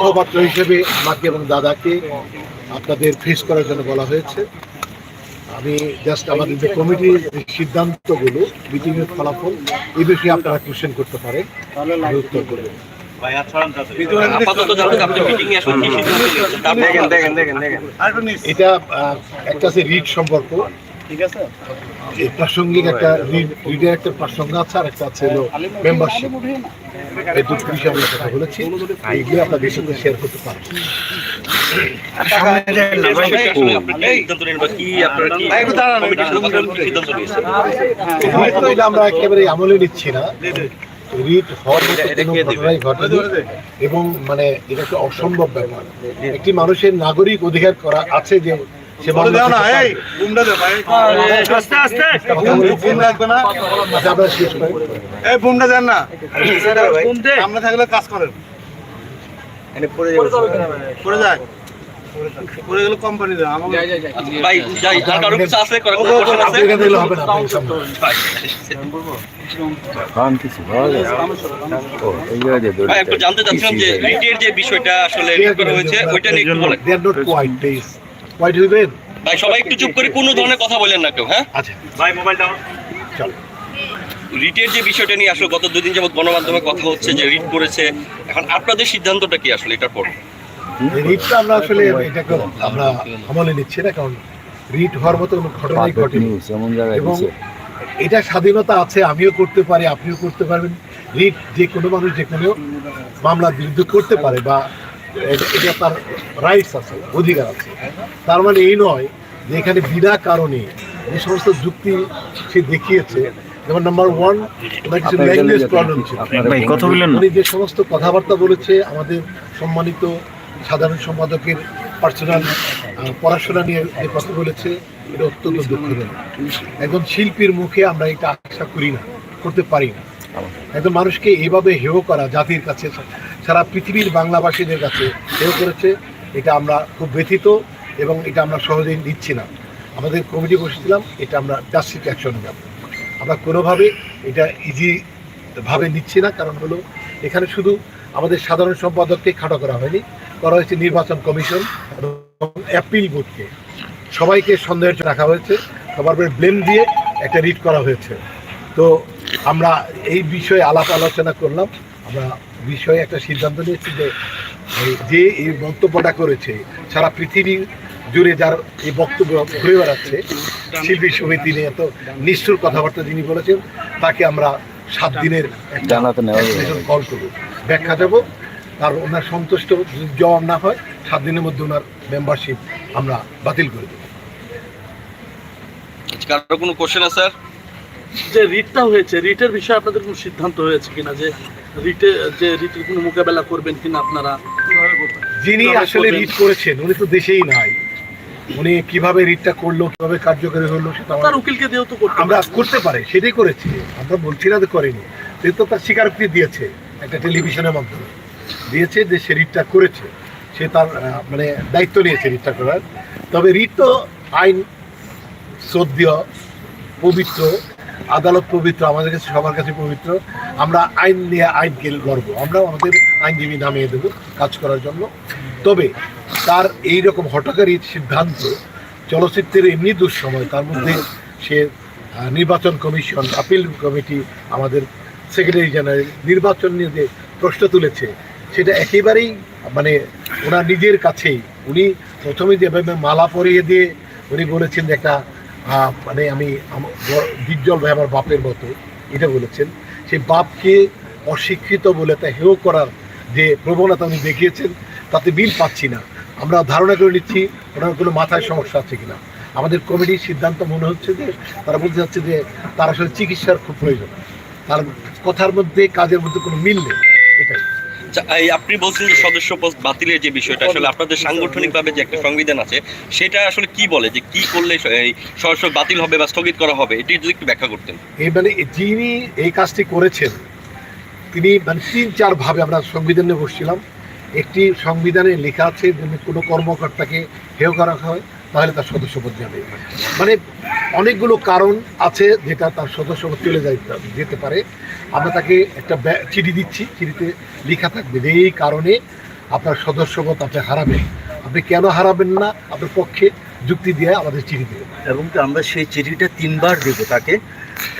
মুখপাত্র হিসেবে আমাকে এবং দাদাকে আপনাদের ফেস করার জন্য বলা হয়েছে। আমি জাস্ট আমাদের যে কমিটির সিদ্ধান্তগুলো মিটিং এর ফলাফল এই বিষয়ে আপনারা কোশ্চেন করতে পারেন। আমি উত্তর করবেন এটা একটা রিড সম্পর্ক। ঠিক আছে? প্রাসঙ্গিক একটা রিডের একটা প্রাসঙ্গ আছে আর একটা আছে হলো মেম্বারশিপ এই দুটো বিষয়ে আমরা কথা বলেছি। এইগুলো আপনাদের সাথে শেয়ার করতে আপনারা এটা আমরা একেবারে আমলে নিচ্ছি না। রিট হওয়ার ঘটনাই ঘটেনি। এবং মানে এটা একটা অসম্ভব ব্যাপার। একটি মানুষের নাগরিক অধিকার করা আছে যে আমরা থাকলে কাজ করেন। পড়ে যায়। পড়ে গেলে কোম্পানি দেয় ভাই যাই কারও কিছু আছে কোশ্চেন আছে? এখানে দিলে হবে না, একটু জানতে চাচ্ছিলাম যে রিটের যে বিষয়টা আসলে করা হয়েছে ওইটা নিয়ে একটু বলেন. Quiet হইবেন? ভাই সবাই একটু চুপ করে কোনো ধরনের কথা বলেন না কেউ হ্যাঁ? আচ্ছা, ভাই মোবাইলটা চলো। রিটের যে বিষয়টা নিয়ে আসলে গত দুদিন যাবত গণমাধ্যমে কথা হচ্ছে যে রিট করেছে। এখন আপনাদের সিদ্ধান্তটা কি আসলে এটার পর? এই রিটটা আমরা আসলে এটাকে আমরা আমলে নিচ্ছি না কারণ রিট হওয়ার মতো কোনো ঘটনাই ঘটেনি। এবং এটা স্বাধীনতা আছে আমিও করতে পারি আপনিও করতে পারবেন। রিট যে কোনো মানুষ যে কোনো মামলার বিরুদ্ধে করতে পারে বা এটা- তার রাইটস আছে অধিকার আছে। তার মানে এই নয় যে এখানে বিনা কারণে যে সমস্ত যুক্তি সে দেখিয়েছে যেমন নাম্বার ওয়ান ওনার কিছু ল্যাঙ্গুয়েজ প্রবলেম ছিল। উনি যে সমস্ত কথাবার্তা বলেছে আমাদের সম্মানিত সাধারণ সম্পাদকের পার্সোনাল পড়াশোনা নিয়ে যে কথা বলেছে এটা অত্যন্ত দুঃখজনক। একজন শিল্পীর মুখে আমরা এটা আশা করি না করতে পারি না। একজন মানুষকে এভাবে হেয় করা জাতির কাছে সারা পৃথিবীর বাংলাভাষীদের কাছে হেয় করেছে। এটা আমরা খুব ব্যথিত এবং এটা আমরা সহজেই নিচ্ছি না। আমাদের কমিটি বসেছিলাম, এটা আমরা জাস্টিক অ্যাকশন যাব আমরা কোনোভাবে এটা ইজি ভাবে নিচ্ছি না, কারণ হলো এখানে শুধু আমাদের সাধারণ সম্পাদককে খাটো করা হয়নি, করা হয়েছে নির্বাচন কমিশন এবং অ্যাপিল বোর্ডকে সবাইকে সন্দেহের রাখা হয়েছে, সবার উপরে ব্লেম দিয়ে একটা রিট করা হয়েছে। তো আমরা এই বিষয়ে আলাপ আলোচনা করলাম। আমরা বিষয়ে একটা সিদ্ধান্ত নিয়েছি যে যে এই বক্তব্যটা করেছে সারা পৃথিবী জুড়ে যার এই বক্তব্য ঘুরে বেড়াচ্ছে শিল্পী সমিতি নিয়ে এত নিষ্ঠুর কথাবার্তা যিনি বলেছেন তাকে আমরা সাত দিনের একটা কল করব। ব্যাখ্যা দেবো আর ওনার সন্তুষ্ট জবাব না হয় সাত দিনের মধ্যে ওনার মেম্বারশিপ আমরা বাতিল করে দেবো। কারও কোনো কোশ্চেন আছে স্যার? যে রিটটা হয়েছে রিটের বিষয়ে আপনাদের কোনো সিদ্ধান্ত হয়েছে কিনা যে রিটে যে রিটের কোনো মোকাবেলা করবেন কিনা আপনারা? যিনি আসলে রিট করেছেন উনি তো দেশেই নাই। উনি কীভাবে রিটটা করল কীভাবে কার্যকরী হলো সেটা তার উকিলকে দিয়েও তো করতে আমরা করতে পারে সেটাই করেছি। আমরা বলছি না যে করেনি। সে তো তার স্বীকারোক্তি দিয়েছে একটা টেলিভিশনের মাধ্যমে। দিয়েছে যে সে রিটটা করেছে। সে তার আহ, মানে দায়িত্ব নিয়েছে রিটটা করার। তবে রিট তো আইন শ্রদ্ধেয় পবিত্র আদালত পবিত্র, আমাদের কাছে, সবার কাছে পবিত্র। আমরা আইন নিয়ে আইনকে গর্ব। আমরাও আমাদের আইনজীবী নামিয়ে দেবো কাজ করার জন্য। তবে তার এই রকম হঠকারী সিদ্ধান্ত, চলচ্চিত্রের এমনি দুঃসময়, তার মধ্যে সে নির্বাচন কমিশন, আপিল কমিটি, আমাদের সেক্রেটারি জেনারেল নির্বাচন নিয়ে যে প্রশ্ন তুলেছে, সেটা একেবারেই মানে ওনার নিজের কাছেই। উনি প্রথমে যেভাবে মালা পরিয়ে দিয়ে, উনি বলেছেন যে একটা মানে আমি ডিপজল ভাই আমার বাপের মতো, এটা বলেছেন। সেই বাপকে অশিক্ষিত বলে তা হেয় করার যে প্রবণতা উনি দেখিয়েছেন, তাতে মিল পাচ্ছি না। আমরা ধারণা করে নিচ্ছি ওনার কোনো মাথায় সমস্যা আছে কিনা। আমাদের কমিটির সিদ্ধান্ত মনে হচ্ছে যে, তারা বলতে চাচ্ছে যে, তার আসলে চিকিৎসার খুব প্রয়োজন। তার কথার মধ্যে, কাজের মধ্যে কোনো মিল নেই, এটাই। আপনি বলছেন যে সদস্য পদ বাতিলের যে বিষয়টা, আসলে আপনাদের সাংগঠনিকভাবে যে একটা সংবিধান আছে, সেটা আসলে কি বলে যে কি করলে সদস্য বাতিল হবে বা স্থগিত করা হবে, এটি যদি একটু ব্যাখ্যা করতেন। এই মানে যিনি এই কাজটি করেছেন, তিনি মানে তিন, চার ভাবে আমরা সংবিধানে বসছিলাম। একটি সংবিধানে লেখা আছে যদি কোনো কর্মকর্তাকে হেয় করা হয়, তাহলে তার সদস্যপদ যাবে। মানে অনেকগুলো কারণ আছে যেটা তার সদস্য চলে যেতে পারে। আমরা তাকে একটা চিঠি দিচ্ছি। চিঠিতে লেখা থাকবে যে, এই কারণে আপনার সদস্যপদ আপনি হারাবেন আপনি কেন হারাবেন না? আপনার পক্ষে যুক্তি দিয়ে আমাদের চিঠি দেবেন এবং আমরা সেই চিঠিটা তিনবার দেবো তাকে।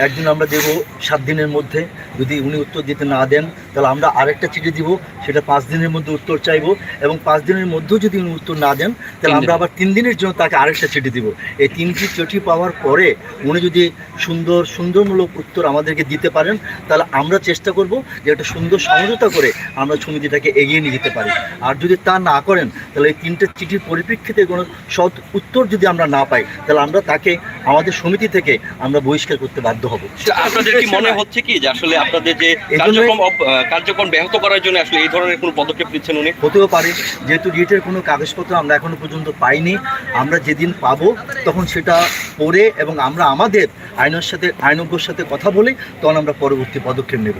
একদিন আমরা দেব সাত দিনের মধ্যে। যদি উনি উত্তর দিতে না দেন তাহলে আমরা আরেকটা চিঠি দিব সেটা পাঁচ দিনের মধ্যে উত্তর চাইব এবং পাঁচ দিনের মধ্যেও যদি উনি উত্তর না দেন তাহলে আমরা আবার তিন দিনের জন্য তাকে আরেকটা চিঠি দিব। এই তিনটি চিঠি পাওয়ার পরে উনি যদি সুন্দর সুন্দরমূলক উত্তর আমাদেরকে দিতে পারেন তাহলে আমরা চেষ্টা করব যে একটা সুন্দর সমঝোতা করে আমরা সমিতিটাকে এগিয়ে নিয়ে যেতে পারি। আর যদি তা না করেন তাহলে এই তিনটে চিঠির পরিপ্রেক্ষিতে কোনো সৎ উত্তর যদি আমরা না পাই তাহলে আমরা তাকে আমাদের সমিতি থেকে আমরা বহিষ্কার করতে বাধ্য হব। আপনাদের কি মনে হচ্ছে কি যে আসলে আপনাদের যে কার্যক্রম কার্যক্রম ব্যাহত করার জন্য আসলে এই ধরনের কোনো পদক্ষেপ নিচ্ছেন উনি? হতেও পারে। যেহেতু রিটের কোনো কাগজপত্র আমরা এখনও পর্যন্ত পাইনি আমরা যেদিন পাবো তখন সেটা পড়ে এবং আমরা আমাদের আইনের সাথে আইনজ্ঞর সাথে কথা বলে তখন আমরা পরবর্তী পদক্ষেপ নেব।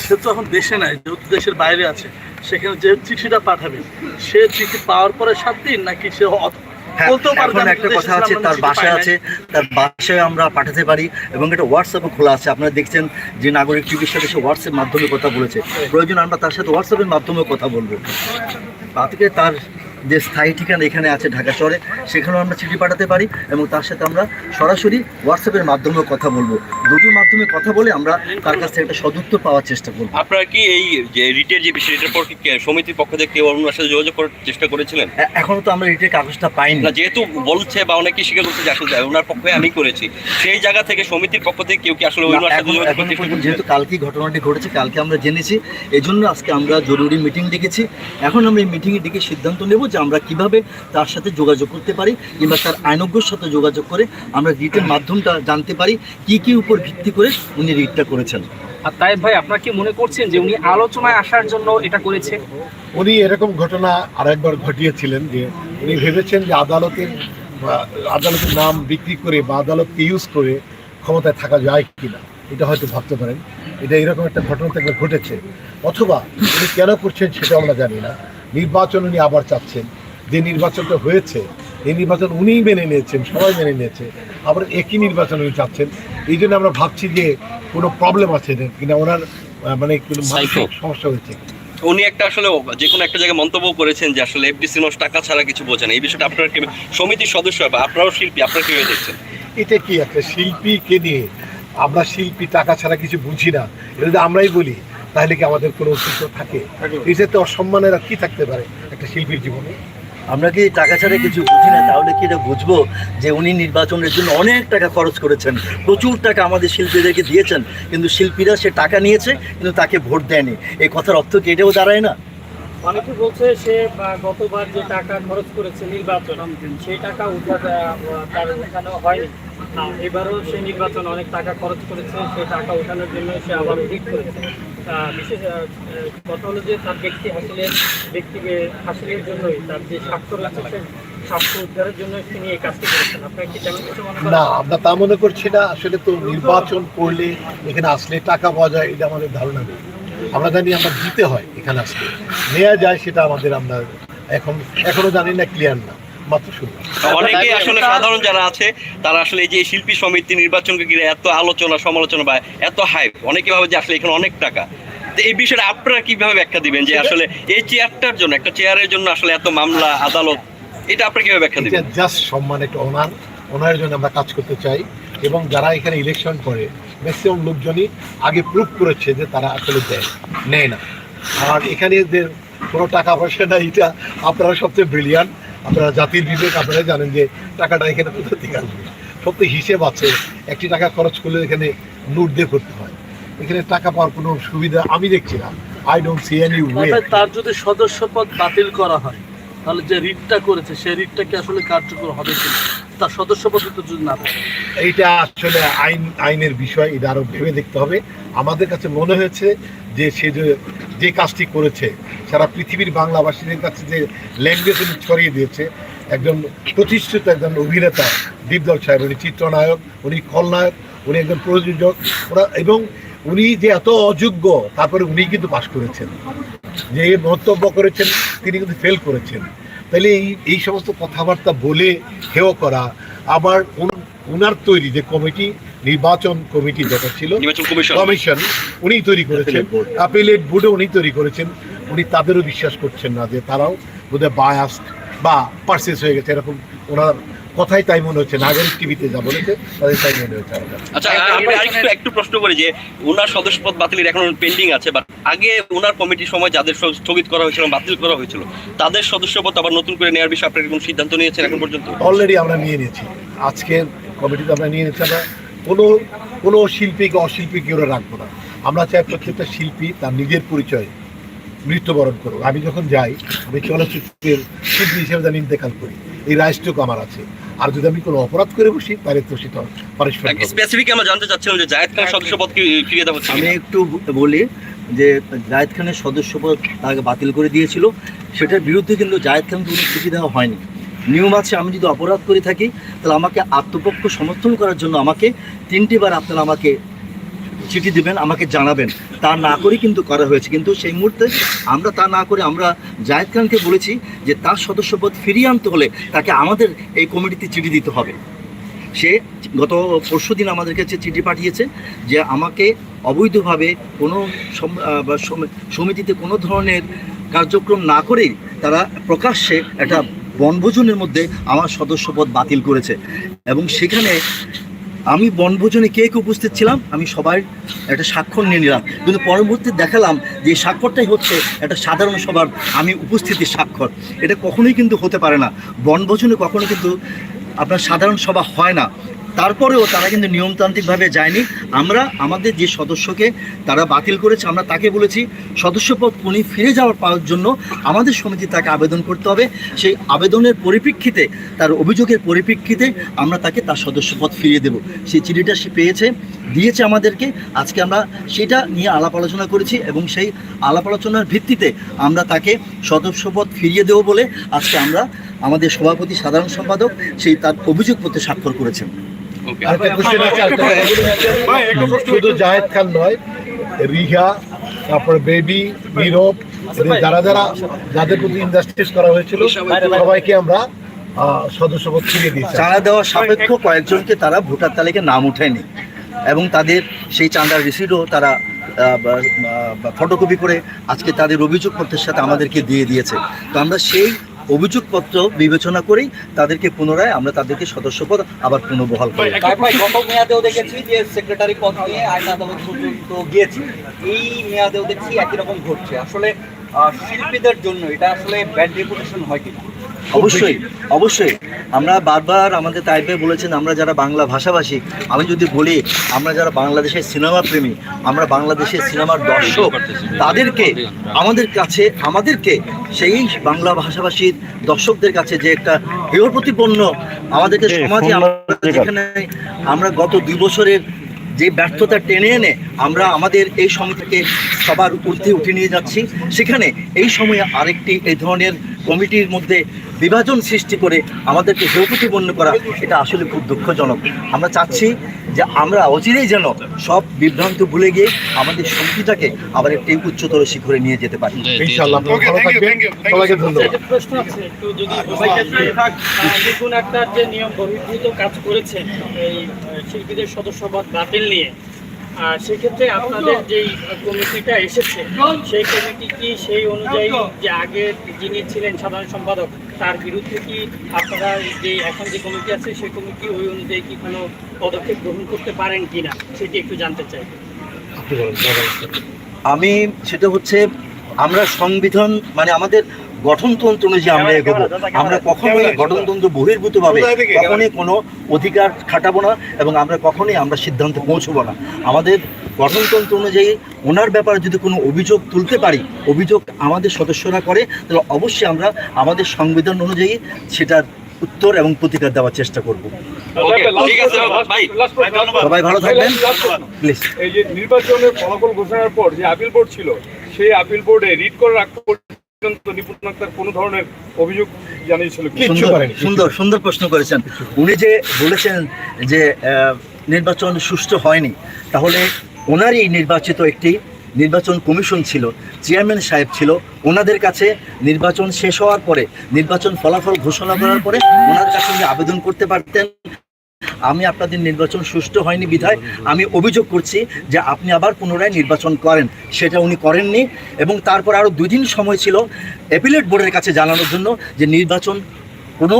সে তো এখন দেশে নাই যেহেতু দেশের বাইরে আছে সেখানে যে চিঠিটা পাঠাবে সে চিঠি পাওয়ার পরে সাত দিন নাকি সে হ্যাঁ এখন একটা কথা আছে তার বাসায় আছে তার বাসায় আমরা পাঠাতে পারি এবং এটা হোয়াটসঅ্যাপে খোলা আছে। আপনারা দেখছেন যে নাগরিক টিভির সাথে সে হোয়াটসঅ্যাপ মাধ্যমে কথা বলেছে। প্রয়োজন আমরা তার সাথে হোয়াটসঅ্যাপের মাধ্যমেও কথা বলব। তাতে তার যে স্থায়ী ঠিকানা এখানে আছে ঢাকা শহরে সেখানেও আমরা চিঠি পাঠাতে পারি এবং তার সাথে আমরা সরাসরি হোয়াটসঅ্যাপের মাধ্যমেও কথা বলব। দুটোর মাধ্যমে কথা বলে আমরা তার কাছ থেকে একটা সদুত্তর পাওয়ার চেষ্টা করব। আপনারা কি এই যে রিটের যে বিষয় এটার পর কি সমিতির পক্ষ থেকে কেউ অন্যের সাথে যোগাযোগ করার চেষ্টা করেছিলেন? এখনও তো আমরা রিটের কাগজটা পাইনি। না যেহেতু বলছে বা অনেকেই স্বীকার করছে যে আসলে ওনার পক্ষে আমি করেছি সেই জায়গা থেকে সমিতির পক্ষ থেকে কেউ কি আসলে না, সাথে এখন- যোগাযোগ করছে? যেহেতু কালকে ঘটনাটি ঘটেছে কালকে আমরা জেনেছি এই জন্য আজকে আমরা জরুরি মিটিং ডেকেছি। এখন আমরা এই মিটিংয়ে ডেকে সিদ্ধান্ত নেব যে আমরা কীভাবে তার সাথে যোগাযোগ করতে পারি কিংবা তার আইনজ্ঞর সাথে যোগাযোগ করে আমরা রিটের মাধ্যমটা জানতে পারি কি কি উপর ভিত্তি করে উনি রিটটা করেছেন। আর তাই ভাই আপনারা কি মনে করছেন যে উনি আলোচনায় আসার জন্য এটা করেছে? উনি এরকম ঘটনা আরেকবার ঘটিয়েছিলেন যে উনি ভেবেছেন যে আদালতের আদালতের নাম বিক্রি করে বা আদালতকে ইউজ করে ক্ষমতায় থাকা যায় কিনা এটা হয়তো ভাবতে পারেন। এটা এরকম একটা ঘটনা থেকে ঘটেছে। অথবা উনি কেন করছেন সেটা আমরা জানি না। নির্বাচন উনি আবার চাচ্ছেন। যে নির্বাচনটা হয়েছে এই নির্বাচন উনিই মেনে নিয়েছেন সবাই মেনে নিয়েছে। আবার একই নির্বাচন উনি চাচ্ছেন এই জন্য আমরা ভাবছি যে কোনো প্রবলেম আছে কিনা ওনার মানে সমস্যা হয়েছে। উনি একটা আসলে যে কোনো একটা জায়গায় মন্তব্য করেছেন যে আসলে এফডিসি নোস টাকা ছাড়া কিছু বোঝে না। এই বিষয়টা আপনার কি সমিতির সদস্য বা আপনারাও শিল্পী আপনারা কীভাবে দেখছেন? এটা কি একটা শিল্পীকে নিয়ে আমরা শিল্পী টাকা ছাড়া কিছু বুঝি না। এটা যদি আমরাই বলি তাহলে কি আমাদের কোনো অস্তিত্ব থাকে? এটাতে অসম্মানের আর কি থাকতে পারে একটা শিল্পীর জীবনে? আমরা কি টাকা ছাড়া কিছু বুঝি না? তাহলে কি এটা বুঝব যে উনি নির্বাচনের জন্য অনেক টাকা খরচ করেছেন, প্রচুর টাকা আমাদের শিল্পীদেরকে দিয়েছেন, কিন্তু শিল্পীরা সে টাকা নিয়েছে, কিন্তু তাকে ভোট দেয়নি। এই কথার অর্থ কি এটাও দাঁড়ায় না? অনেকে বলছে সে গতবার যে টাকা খরচ করেছে নির্বাচন, সেই টাকা উঠা তার উঠানো হয়নি। এবারও সে নির্বাচন অনেক টাকা খরচ করেছে সেই টাকা উঠানোর জন্য সে আবার অধিক করেছে। বিশেষ কথা হলো যে তার ব্যক্তি হাসিলের ব্যক্তিকে হাসিলের জন্যই, তার যে স্বার্থ রয়েছে না, আমরা তা মনে করছি না। আসলে তো নির্বাচন করলে এখানে আসলে টাকা পাওয়া যায় ধারণা আমরা দিতে হয় এখানে আসলে। নেওয়া যায় সেটা আমাদের আমরা এখন, এখনও জানি না ক্লিয়ার না। মাত্র শুরু। অনেকে আসলে সাধারণ যারা আছে তারা আসলে এই যে শিল্পী সমিতি নির্বাচনকে ঘিরে এত আলোচনা সমালোচনা বা এত হাইপ অনেকে ভাবে যে আসলে এখানে অনেক টাকা। তো এই বিষয়টা আপনারা কীভাবে ব্যাখ্যা দিবেন যে আসলে এই চেয়ারটার জন্য একটা চেয়ারের জন্য আসলে এত মামলা আদালত এটা আপনারা কীভাবে ব্যাখ্যা দিবেন? জাস্ট সম্মান একটা ওনার ওনার জন্য আমরা কাজ করতে চাই এবং যারা এখানে ইলেকশন করে ম্যাক্সিমাম লোকজনই আগে প্রুভ করেছে যে তারা আসলে দেয় নেয় না। আর এখানে যে কোনো টাকা পয়সা না এটা আপনারা সবচেয়ে ব্রিলিয়ান্ট আপনারা জাতির বিবেক আপনারা জানেন যে টাকাটা এখানে কোথা থেকে আসবে? সব তো হিসেব আছে। একটি টাকা খরচ করলে এখানে নোট দিয়ে করতে হয়। এখানে টাকা পাওয়ার কোনো সুবিধা আমি দেখছি না। I don't see any way তার যদি সদস্যপদ বাতিল করা হয় তাহলে যে রিটটা করেছে সেই রিটটা কি আসলে কার্যকর হবে কিনা? তার সদস্যপদ তো যদি না থাকে। এইটা আসলে আইন, আইনের বিষয়, এটা আরও ভেবে দেখতে হবে। আমাদের কাছে মনে হয়েছে যে সে যে যে কাজটি করেছে, সারা পৃথিবীর বাংলাভাষীদের কাছে যে ল্যাঙ্গুয়েজ উনি ছড়িয়ে দিয়েছে, একজন প্রতিষ্ঠিত একজন অভিনেতা দীপদল সাহেব, উনি চিত্রনায়ক, উনি খলনায়ক, উনি একজন প্রযোজক, ওরা এবং উনি যে এত অযোগ্য, তারপরে উনি কিন্তু পাশ করেছেন। যে মন্তব্য করেছেন, তিনি কিন্তু ফেল করেছেন। তাহলে এই এই সমস্ত কথাবার্তা বলে হেও করা আবার ওনার তৈরি যে কমিটি নির্বাচন কমিটি যেটা ছিল কমিশন। উনি তৈরি করেছেন। আপিলেট বোর্ডে উনি তৈরি করেছেন। উনি তাদেরও বিশ্বাস করছেন না যে তারাও বোধহয় বায়াস্ট বা পার্সেস হয়ে গেছে এরকম ওনার কথাই তাই মনে হচ্ছে নাগরিক টিভিতে যা বলেছে তাদের তাই মনে হচ্ছে আচ্ছা আমি আরেকটু একটু প্রশ্ন করি যে ওনার সদস্যপদ বাতিলের এখন পেন্ডিং আছে বাট আগে ওনার কমিটির সময় যাদের স্থগিত করা হয়েছিল বাতিল করা হয়েছিল তাদের সদস্যপদ আবার নতুন করে নেওয়ার বিষয়ে আপনারা কোনো সিদ্ধান্ত নিয়েছেন এখন পর্যন্ত? অলরেডি আমরা নিয়ে নিয়েছি। আজকের কমিটিতে আমরা নিয়ে নিয়েছি। আমরা কোনো কোনো শিল্পীকে অশিল্পীকে ওরা রাখব না। আমরা চাই প্রত্যেকটা শিল্পী তার নিজের পরিচয় মৃত্যুবরণ করুক। আমি যখন যাই আমি চলচ্চিত্রের শিল্পী হিসেবে যেন ইন্তেকাল করি। এই রাইসটুকু আমার আছে। আর যদি আমি কোনো অপরাধ করে বসি তাহলে তো সেটা পানিশমেন্ট স্পেসিফিক আমরা জানতে চাচ্ছিলাম যে জায়েদ খানের সদস্যপদ কি ফিরিয়ে দেওয়া হচ্ছে আমি একটু বলি যে জায়েদ খানের সদস্যপদ তাকে বাতিল করে দিয়েছিল। সেটার বিরুদ্ধে কিন্তু জায়েদ খান কোনো চিঠি দেওয়া হয়নি। নিয়ম আছে আমি যদি অপরাধ করে থাকি তাহলে আমাকে আত্মপক্ষ সমর্থন করার জন্য আমাকে তিনটি বার আপনারা আমাকে চিঠি দিবেন, আমাকে জানাবেন। তা না করে কিন্তু করা হয়েছে। কিন্তু সেই মুহূর্তে আমরা তা না করে আমরা জায়েদ খানকে বলেছি যে তার সদস্যপদ ফিরিয়ে আনতে হলে তাকে আমাদের এই কমিটিতে চিঠি দিতে হবে। সে গত পরশু দিন আমাদের কাছে চিঠি পাঠিয়েছে যে আমাকে অবৈধভাবে কোনো সমিতিতে কোনো ধরনের কার্যক্রম না করেই তারা প্রকাশ্যে একটা বনভোজনের মধ্যে আমার সদস্যপদ বাতিল করেছে। এবং সেখানে আমি বনভোজনে কে কে উপস্থিত ছিলাম, আমি সবাই একটা স্বাক্ষর নিয়ে নিলাম। কিন্তু পরবর্তী দেখালাম যে স্বাক্ষরটাই হচ্ছে একটা সাধারণ সবার আমি উপস্থিতির স্বাক্ষর। এটা কখনোই কিন্তু হতে পারে না। বনভোজনে কখনো কিন্তু আপনার সাধারণ সভা হয় না। তারপরেও তারা কিন্তু নিয়মতান্ত্রিকভাবে যায়নি। আমরা আমাদের যে সদস্যকে তারা বাতিল করেছে, আমরা তাকে বলেছি, সদস্যপদ উনি ফিরে যাওয়ার পাওয়ার জন্য আমাদের সমিতি তাকে আবেদন করতে হবে। সেই আবেদনের পরিপ্রেক্ষিতে, তার অভিযোগের পরিপ্রেক্ষিতে আমরা তাকে তার সদস্যপদ ফিরিয়ে দেব। সেই চিঠিটা সে পেয়েছে, দিয়েছে আমাদেরকে। আজকে আমরা সেটা নিয়ে আলাপ আলোচনা করেছি এবং সেই আলাপ আলোচনার ভিত্তিতে আমরা তাকে সদস্যপদ ফিরিয়ে দেবো বলে আজকে আমরা আমাদের সভাপতি সাধারণ সম্পাদক সেই তার অভিযোগপত্রে স্বাক্ষর করেছেন। শুধু জাহেদ খান নয় রিহা তারপর বেবি নীরব যারা যারা যাদের প্রতি ইন্ডাস্ট্রিজ করা হয়েছিল সবাইকে আমরা আহ, সদস্যপদ ফিরিয়ে দিয়েছি। চাঁদা দেওয়া সাপেক্ষ কয়েকজনকে তারা ভোটার তালিকায় নাম উঠায়নি এবং তাদের সেই চাঁদার রিসিটও তারা ফটোকপি করে আজকে তাদের অভিযোগ অভিযোগপত্রের সাথে আমাদেরকে দিয়ে দিয়েছে। তো আমরা সেই অভিযোগপত্র বিবেচনা করেই তাদেরকে পুনরায় আমরা তাদেরকে সদস্যপদ আবার পুনর্বহাল করি মেয়াদেও দেখেছি যে সেক্রেটারি পদ নিয়ে আইন আদালত পর্যন্ত গিয়েছে। এই মেয়াদেও দেখছি একই রকম ঘটছে। আসলে শিল্পীদের জন্য এটা আসলে ব্যাড রেপুটেশন হয় কিনা? অবশ্যই অবশ্যই। আমরা বারবার আমাদের তাইবে বলেছেন আমরা যারা বাংলা ভাষাভাষী আমি যদি বলি আমরা যারা বাংলাদেশের সিনেমা প্রেমী আমরা বাংলাদেশের সিনেমার দর্শক তাদেরকে আমাদের কাছে আমাদেরকে সেই বাংলা ভাষাভাষীর দর্শকদের কাছে যে একটা হেয় প্রতিপন্ন আমাদেরকে সমাজে আমরা যেখানে আমরা গত দুই বছরের যে ব্যর্থতা টেনে এনে আমরা আমাদের এই সমিতিকে সবার ঊর্ধ্বে উঠে নিয়ে যাচ্ছি সেখানে এই সময়ে আরেকটি এই ধরনের কমিটির মধ্যে বিভাজন সৃষ্টি করে আমাদেরকে প্রতিপন্ন করা এটা আসলে খুব দুঃখজনক। আমরা চাচ্ছি যে আমরা অচিরেই যেন সব বিভ্রান্ত ভুলে গিয়ে আমাদের সমিতিটাকে আবার একটি উচ্চতর শিখরে নিয়ে যেতে পারি। ইনশাআল্লাহ আপনারা ভালো থাকবেন। সবাইকে ধন্যবাদ। একটা প্রশ্ন আছে একটু যদি একটা যে নিয়ম বহির্ভূত কাজ করেছেন এই শিল্পীদের সদস্যপদ বাতিল নিয়ে সেক্ষেত্রে আপনাদের যেই কমিটিটা এসেছে সেই কমিটি কি সেই অনুযায়ী যে আগে যিনি ছিলেন সাধারণ সম্পাদক তার বিরুদ্ধে কি আপনারা যে এখন যে কমিটি আছে সেই কমিটি ওই অনুযায়ী কি কোনো পদক্ষেপ গ্রহণ করতে পারেন কিনা সেটি একটু জানতে চাই আপনি বলেন, বলেন। আমি সেটা হচ্ছে আমরা সংবিধান মানে আমাদের গঠনতন্ত্র অনুযায়ী আমরা এগোবো। আমরা কখনোই গঠনতন্ত্র বহির্ভূতভাবে কখনোই কোনো অধিকার খাটাবো না এবং আমরা কখনোই আমরা সিদ্ধান্তে পৌঁছবো না। আমাদের গঠনতন্ত্র অনুযায়ী ওনার ব্যাপারে যদি কোনো অভিযোগ তুলতে পারি অভিযোগ আমাদের সদস্যরা করে তাহলে অবশ্যই আমরা আমাদের সংবিধান অনুযায়ী সেটার উত্তর এবং প্রতিকার দেওয়ার চেষ্টা করব। Okay, ঠিক আছে ভাই সবাই ভালো থাকবেন। প্লিজ এই যে নির্বাচনের ফলাফল ঘোষণার পর যে আপিল বোর্ড ছিল সেই আপিল বোর্ডে রিট করার আগ পর্যন্ত নিপুণ আক্তার কোনো ধরনের অভিযোগ জানিয়েছিল সুন্দর সুন্দর সুন্দর প্রশ্ন করেছেন। উনি যে বলেছেন যে আহ, নির্বাচন সুষ্ঠু হয়নি তাহলে ওনারই নির্বাচিত একটি নির্বাচন কমিশন ছিল চেয়ারম্যান সাহেব ছিল ওনাদের কাছে নির্বাচন শেষ হওয়ার পরে নির্বাচন ফলাফল ঘোষণা করার পরে ওনার কাছে উনি আবেদন করতে পারতেন। আমি আপনাদের নির্বাচন সুষ্ঠু হয়নি বিধায় আমি অভিযোগ করছি যে আপনি আবার পুনরায় নির্বাচন করেন। সেটা উনি করেননি এবং তারপর আরও দুই দিন সময় ছিল অ্যাপিলেট বোর্ডের কাছে জানানোর জন্য যে নির্বাচন কোনো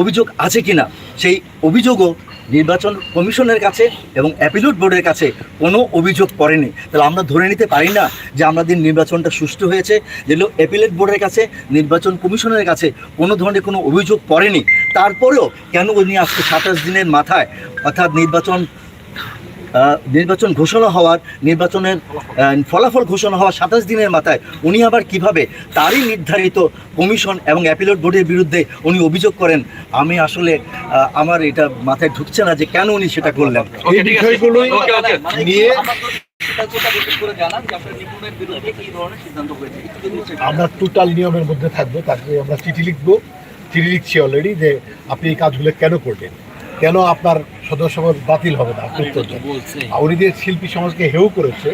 অভিযোগ আছে কিনা। সেই অভিযোগও নির্বাচন কমিশনের কাছে এবং অ্যাপিলুট বোর্ডের কাছে কোনো অভিযোগ করেনি তাহলে আমরা ধরে নিতে পারি না যে আমাদের নির্বাচনটা সুষ্ঠু হয়েছে যেগুলো অ্যাপিলেট বোর্ডের কাছে, নির্বাচন কমিশনের কাছে কোনো ধরনের কোনো অভিযোগ পড়েনি। তারপরেও কেন উনি আজকে সাতাশ দিনের মাথায় অর্থাৎ নির্বাচন নির্বাচন ঘোষণা হওয়ার নির্বাচনের ফলাফল ঘোষণা হওয়ার সাতাশ দিনের মাথায় উনি আবার কীভাবে তারই নির্ধারিত কমিশন এবং অ্যাপিলেট বোর্ডের বিরুদ্ধে উনি অভিযোগ করেন আমি আসলে আমার এটা মাথায় ঢুকছে না যে কেন উনি সেটা করলেন। এই নিয়ে আমরা টোটাল নিয়মের মধ্যে থাকব তাকে আমরা চিঠি লিখব। চিঠি লিখছি অলরেডি যে আপনি এই কাজগুলো কেন করলেন? কেন আপনার সদস্য বাতিল হবে না? উত্তর উনি যে শিল্পী সমাজকে হেউ করেছে